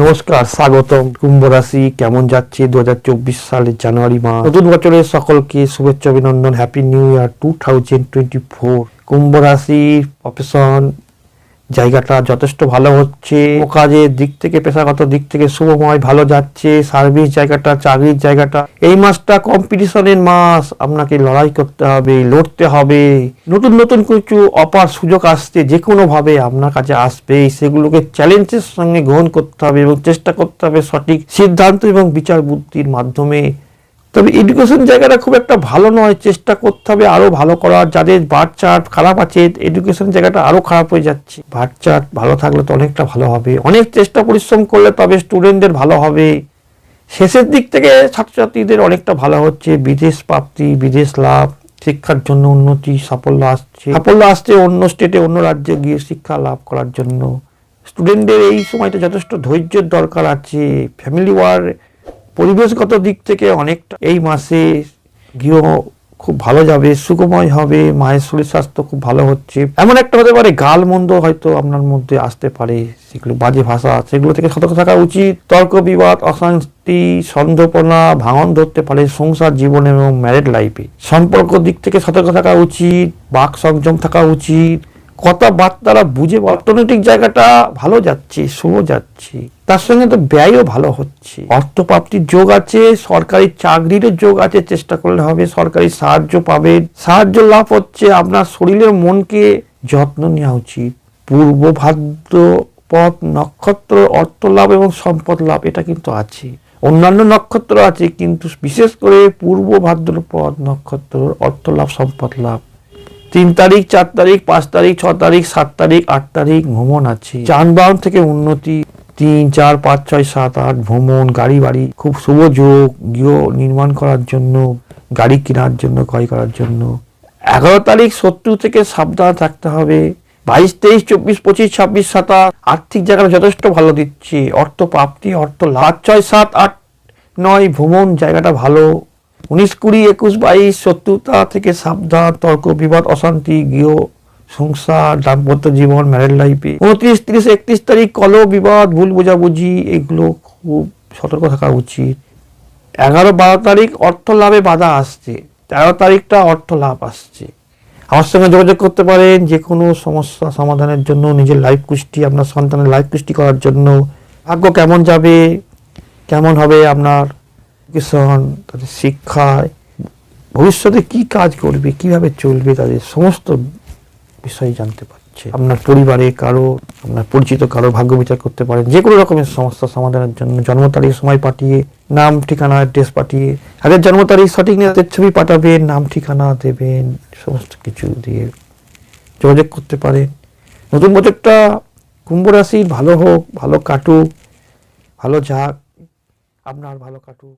নমস্কার, স্বাগতম। কুম্ভ রাশি কেমন যাচ্ছে? দু হাজার চব্বিশ সালের জানুয়ারি মাস। নতুন বছরের সকলকে শুভেচ্ছা, অভিনন্দন। Happy new year two thousand twenty four কুম্ভ রাশির প্রফেশন জায়গাটা যথেষ্ট ভালো হচ্ছে। কাজের দিক থেকে, পেশাগত দিক থেকে শুভময় ভালো যাচ্ছে। সার্ভিস জায়গাটা, চাকরির জায়গাটা। এই মাসটা কম্পিটিশনের মাস। আপনাকে লড়াই করতে হবে, লড়তে হবে। নতুন নতুন কিছু অপার সুযোগ আসছে যে কোনো ভাবে আপনার কাছে আসবে সেগুলোকে চ্যালেঞ্জের সঙ্গে গ্রহণ করতে হবে এবং চেষ্টা করতে হবে সঠিক সিদ্ধান্ত এবং বিচার বুদ্ধির মাধ্যমে। তবে এডুকেশন জায়গাটা খুব একটা ভালো নয়, চেষ্টা করতে হবে আরও ভালো করার। যাদের বার চার্ট খারাপ আছে এডুকেশন জায়গাটা আরও খারাপ হয়ে যাচ্ছে। বার চার্ট ভালো থাকলে তো অনেকটা ভালো হবে। অনেক চেষ্টা পরিশ্রম করলে তবে স্টুডেন্টদের ভালো হবে। শেষের দিক থেকে ছাত্রছাত্রীদের অনেকটা ভালো হচ্ছে। বিদেশ প্রাপ্তি, বিদেশ লাভ, শিক্ষার জন্য উন্নতি, সাফল্য আসছে। সাফল্য আসছে অন্য স্টেটে অন্য রাজ্যে গিয়ে শিক্ষা লাভ করার জন্য। স্টুডেন্টদের এই সময়টা যথেষ্ট ধৈর্যের দরকার আছে। ফ্যামিলি ওয়ার পরিবেশগত দিক থেকে অনেকটা এই মাসে গৃহ খুব ভালো যাবে, সুখময় হবে, মায়ের শরীর স্বাস্থ্য খুব ভালো হচ্ছে। এমন একটা হতে পারে গাল মন্দ হয়তো আপনার মধ্যে আসতে পারে, সেগুলো বাজে ভাষা, সেগুলো থেকে সতর্ক থাকা উচিত। তর্ক বিবাদ, অশান্তি সন্দেহপনা ভাঙন ধরতে পারে সংসার জীবন এবং ম্যারেড লাইফে সম্পর্ক দিক থেকে সতর্ক থাকা উচিত, বাক সংযম থাকা উচিত। কথাবার্তারা বুঝে অর্থনৈতিক জায়গাটা ভালো যাচ্ছে, শুভ যাচ্ছে। তার সঙ্গে তো ব্যয়ও ভালো হচ্ছে। অর্থপ্রাপ্তির যোগ আছে, সরকারি চাকরিরও যোগ আছে, চেষ্টা করলে হবে, সরকারি সাহায্য পাবেন। সাহায্য লাভ হচ্ছে, আপনার শরীরের মনকে যত্ন নেওয়া উচিত। পূর্ব ভাদ্রপদ নক্ষত্র, অর্থ লাভ এবং সম্পদ লাভ, এটা কিন্তু আছে। অন্যান্য নক্ষত্র আছে, কিন্তু বিশেষ করে পূর্ব ভাদ্রপদ নক্ষত্র, অর্থ লাভ, সম্পদ লাভ। তিন তারিখ, চার তারিখ, পাঁচ তারিখ, ছ তারিখ, সাত তারিখ, আট তারিখ, ভ্রমণ আছে। যানবাহন থেকে উন্নতি তিন, চার, পাঁচ, ছয়, সাত, আট, ভ্রমণ, গাড়ি, বাড়ি, খুব শুভ যোগ, গৃহ নির্মাণ করার জন্য, গাড়ি কেনার জন্য, ক্রয় করার জন্য। এগারো তারিখ শত্রু থেকে সাবধান থাকতে হবে। বাইশ, তেইশ, চব্বিশ, পঁচিশ, ছাব্বিশ, সাতাশ, আর্থিক জায়গাটা যথেষ্ট ভালো দিচ্ছে। অর্থ প্রাপ্তি, অর্থ লাভ। ছয়, সাত, আট, নয়, ভ্রমণ জায়গাটা ভালো। উনিশ, কুড়ি, একুশ, বাইশ, শত্রুতা থেকে সাবধান, তর্ক, বিবাদ, অশান্তি, গৃহ সংসার, দাম্পত্য জীবন ম্যারেড লাইফে উনত্রিশ, তিরিশ, একত্রিশ তারিখ কল বিবাদ, ভুল বোঝাবুঝি, এগুলো খুব সতর্ক থাকা উচিত। এগারো, বারো তারিখ, অর্থ লাভে বাধা আসছে। তেরো তারিখটা অর্থ লাভ আসছে। আমার সঙ্গে যোগাযোগ করতে পারেন যে কোনো সমস্যা সমাধানের জন্য, নিজের লাইফ কুষ্টি, আপনার সন্তানের লাইফ কুষ্টি করার জন্য। ভাগ্য কেমন যাবে? কেমন হবে আপনার এডুকেশন তাদের শিক্ষায়? ভবিষ্যতে কি কাজ করবে? কীভাবে চলবে তাদের সমস্ত বিষয় জানতে পারছে। আপনার পরিবারে কারও, আপনার পরিচিত কারও ভাগ্য বিচার করতে পারেন যে কোনো রকমের সমস্যা সমাধানের জন্য জন্ম তারিখ, সময় পাঠিয়ে, নাম, ঠিকানা অ্যাড্রেস পাঠিয়ে, আগের জন্ম তারিখ সঠিক হাতের ছবি পাঠাবেন, নাম, ঠিকানা দেবেন, সমস্ত কিছু দিয়ে যোগাযোগ করতে পারেন নতুন বছরটা কুম্ভ রাশির ভালো হোক, ভালো কাটুক, ভালো যাক, আপনার ভালো কাটুক।